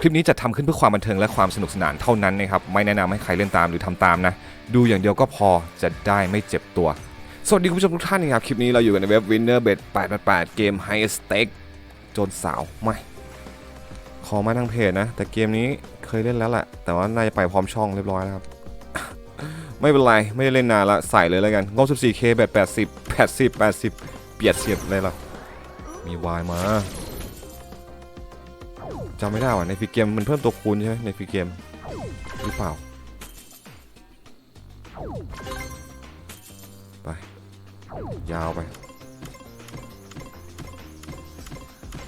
คลิปนี้จะทำขึ้นเพื่อความบันเทิงและความสนุกสนานเท่านั้นนะครับ ไม่แนะนำให้ใครเล่นตามหรือทำตามนะ ดูอย่างเดียวก็พอจะได้ไม่เจ็บตัว สวัสดีคุณผู้ชมทุกท่านนะครับ คลิปนี้เราอยู่กันในเว็บ Winner Bet 888 เกม High Stake โจนสาวไม่ ขอมาทางเพจนะ แต่เกมนี้เคยเล่นแล้วแหละ แต่ว่าน่าจะไปพร้อมช่องเรียบร้อยแล้วครับ ไม่เป็นไร ไม่ได้เล่นนานละ ใส่เลยแล้วกันงบ 14K แบบ80 80 80 เปียดเสียดเลยล่ะมีวายมา จำไม่ได้ว่ะในฟรีเกมมันเพิ่มตัวคูณใช่ไหมในฟรีเกมหรือเปล่า ไป ยาวไป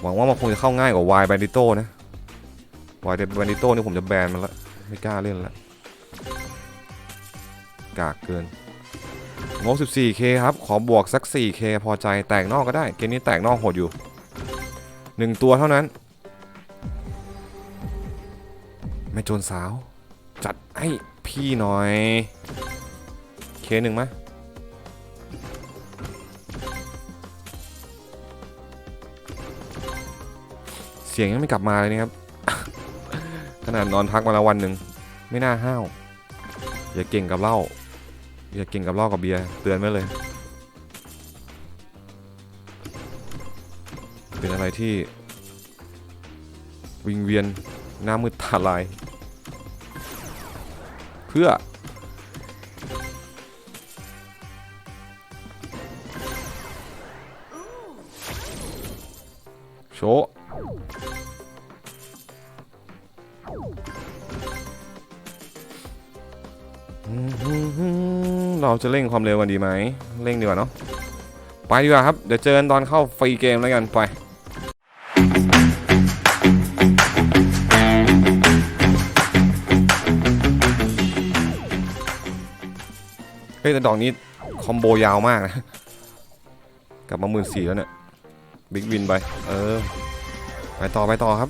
หวังว่ามันคงจะเข้าง่ายกว่าวายแบนดิโต้นะวายแบนดิโต้นี่ผมจะแบนมันละไม่กล้าเล่นละกากเกินงบ 14K ครับ ขอบวกสัก 4K พอใจ แตกนอกก็ได้ เกมนี้แตกนอกโหดอยู่ 1 ตัวเท่านั้น ม่โจรสาว จัดให้พี่หน่อย เคหนึ่งไหมยเสียงยังไม่กลับมาเลยนะครับ ขนาดนอนพักมาแล้ววันหนึ่งไม่น่าห้าว อย่าเก่งกับเหล้าอย่าเก่งกับเหล้ากับเบียร์เตือนไว้เลย เป็นอะไรที่ วิงเวียนหน้ามืดตาลาย เพื่อ โชว์เราจะเร่งความเร็วกันดีไหม เร่งดีกว่าเนาะ ไปดีกว่าครับ เดี๋ยวเจอกันตอนเข้าฟรีเกมแล้วกันไป ฮ้ยแต่ดอกนี้คอมโบยาวมากนะ กลับมาหมื่นสี่แล้วเนี่ย บิ๊กวินไป เออ ไปต่อไปต่อครับ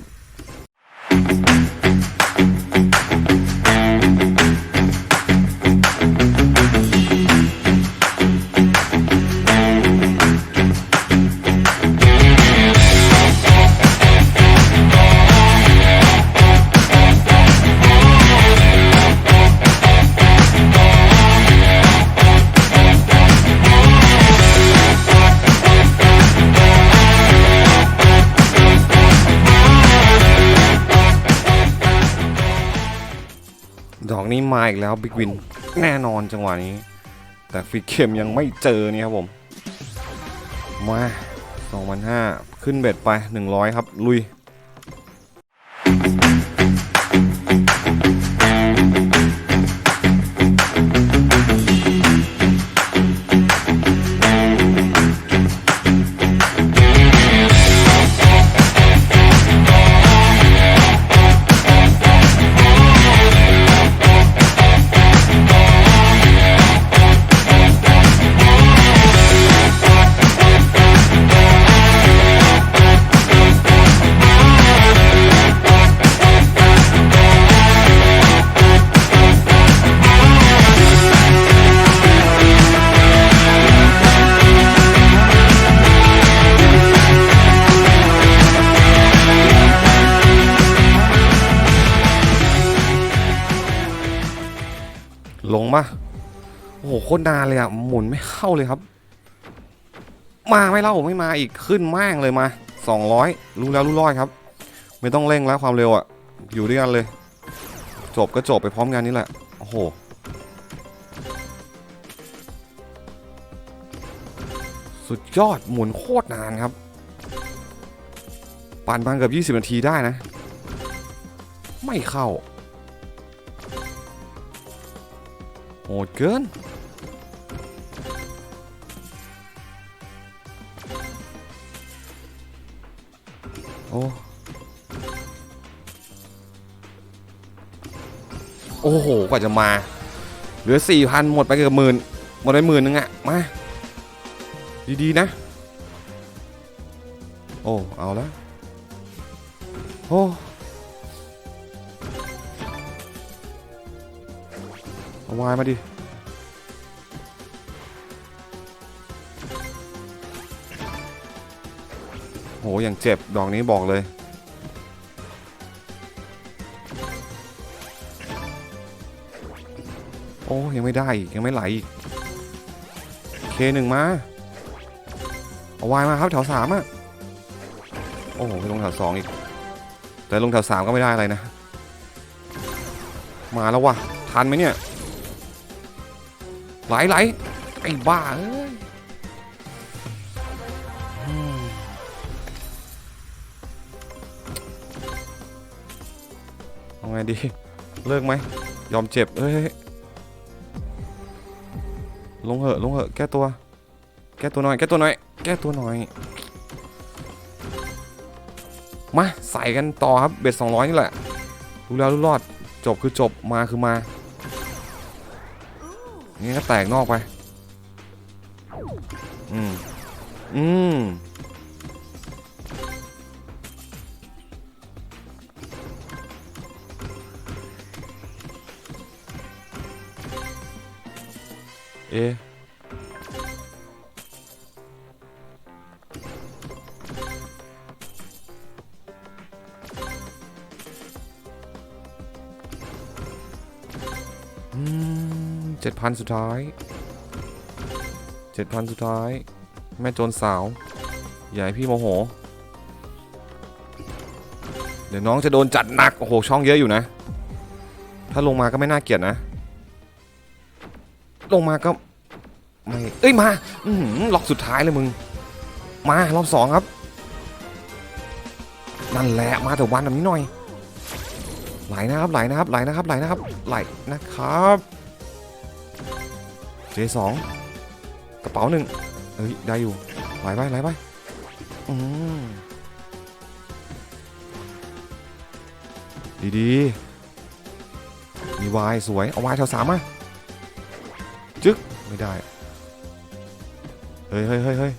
อีกแล้วบิ๊กวินแน่นอนจังหวะนี้ แต่ฟรีเข็มยังไม่เจอนี่ครับผม มา2,500ขึ้นเบ็ดไป 100 ครับ ลุย ลงมาโอ้โหโคตรนานเลยอะหมุนไม่เข้าเลยครับ มาไม่เล่าไม่มาอีกขึ้นมากเลยมา 200 รู้แล้วรู้รอดครับ ไม่ต้องเร่งแล้วความเร็วอะอยู่ด้วยกันเลย จบก็จบไปพร้อมกันนี่แหละโอ้โหสุดยอดหมุนโคตรนานครับปั่นมางเกือบ 20 นาทีได้นะ ไม่เข้า หดเกิน โอ้ โอ้โห กว่าจะมา เหลือสี่พันหมดไปเกือบหมื่น หมดไปหมื่นนึงอะมา ดี ๆ นะ โอ้ เอาล้วโอ้ เอาวายมาดิ โห อย่างเจ็บ ดอกนี้บอกเลย โอ้ ยังไม่ได้ยังไม่ไหลอีก เคหนึ่งมา เอาวายมาครับแถวสามอะโอ้โหลงแถวสองอีก แต่ลงแถวสามก็ไม่ได้อะไรนะ มาแล้ววะทันไหมเนี่ย ไหลไหลไอ้บ้าเอ้ยเอาไงดี เลิกไหม ยอมเจ็บเฮ้ยเฮ้ยลงเหอะลงเหอะแก้ตัว แก้ตัวหน่อย แก้ตัวหน่อย แก้ตัวหน่อย มา ใส่กันต่อครับ เบ็ดสองร้อยนี่แหละ รู้แล้วรู้รอด จบคือจบ มาคือมา นี่ก็แตกนอกไป อืม อืม เอะอืม เจ็ดพันสุดท้ายเจ็ดพันสุดท้าย แม่โจรสาว อย่าให้พี่โมโห เดี๋ยวน้องจะโดนจัดหนัก โอ้โห ช่องเยอะอยู่นะ ถ้าลงมาก็ไม่น่าเกลียดนะ ลงมาก็ไม่เอ้ยมาอืล็อกสุดท้ายเลยมึง มารอบสองครับ นั่นแหละมาแต่วันแบบนี้หน่อยไหลนะครับไหลนะครับไหลนะครับไหลนะครับไหลนะครับ J2 กระเป๋าหนึ่งเอ้ยได้อยู่ไหลไปไหลไปอืมดีๆมีวายสวย เอาวายแถวสามมาจึ๊กไม่ได้ เฮ้ยเฮ้ยเฮ้ยเฮ้ย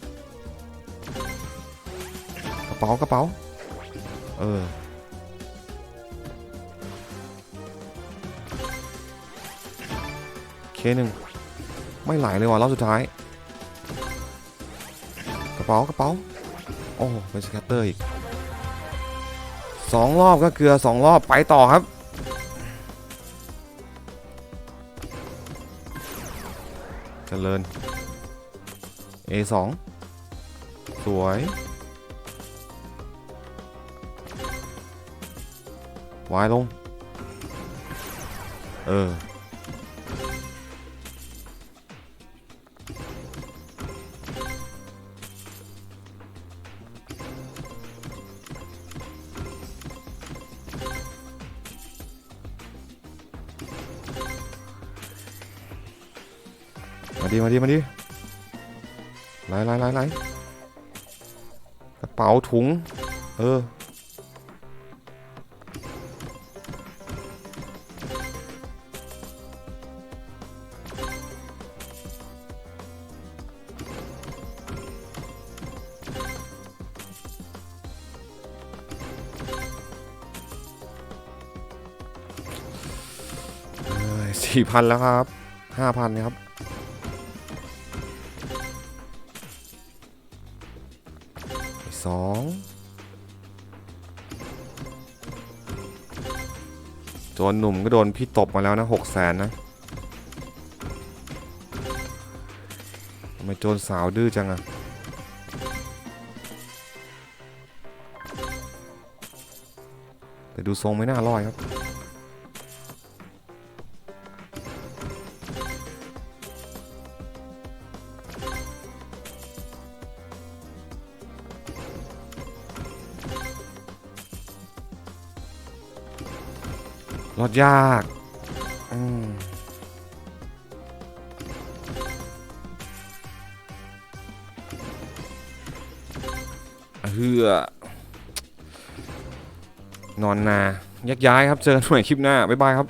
กระเป๋ากระเป๋า เออ เคหนึ่ง ไม่ไหลเลยว่ะรอบสุดท้าย กระเป๋ากระเป๋า โอ้เป็นสแคตเตอร์อีกสองรอบก็เกลือสองรอบไปต่อครับเจริญ A2 สวยวายลง เออ ดีมาดีมาดีไหลไหลไหลไหลกระเป๋าถุง เออ สี่พันแล้วครับห้าพันครับ สองโจนหนุ่มก็โดนพี่ตบมาแล้วนะหกแสนนะทำไมโจรสาวดื้อจังอะแต่ดูทรงไม่น่ารอดครับ รอดยากอืมเฮือนอนนาแยกย้ายครับ เจอกันใหม่คลิปหน้า บ๊ายบายครับ